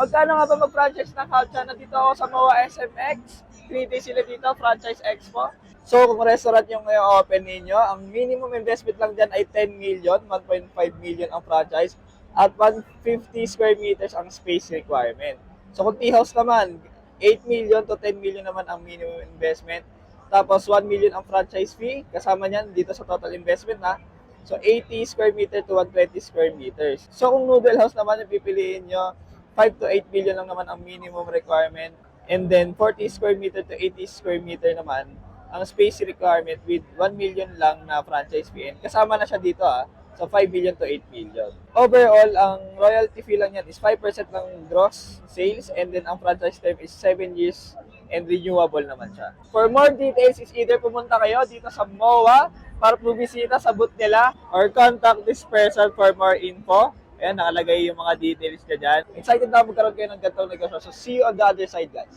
Magkano nga ba mag-franchise ng Coucha? Nandito ako sa MOA SMX. 3 days sila dito, Franchise Expo. So, kung restaurant yung ngayon open ninyo, ang minimum investment lang dyan ay 10 million, 1.5 million ang franchise, at 150 square meters ang space requirement. So, kung tea house naman, 8 million to 10 million naman ang minimum investment. Tapos, 1 million ang franchise fee. Kasama niyan dito sa total investment na. So, 80 square meter to 120 square meters. So, kung noodle house naman yung pipiliin nyo, 5 to 8 million lang naman ang minimum requirement. And then, 40 square meter to 80 square meter naman ang space requirement with 1 million lang na franchise fee. Kasama na siya dito ah. So, 5 million to 8 million. Overall, ang royalty fee lang yan is 5% ng gross sales and then ang franchise term is 7 years and renewable naman siya. For more details is either pumunta kayo dito sa MOA para bumisita sa booth nila or contact this person for more info. Ayan, nakalagay yung mga details niya dyan. Excited na magkaroon kayo ng ganitong negosyo. So, see you on the other side, guys.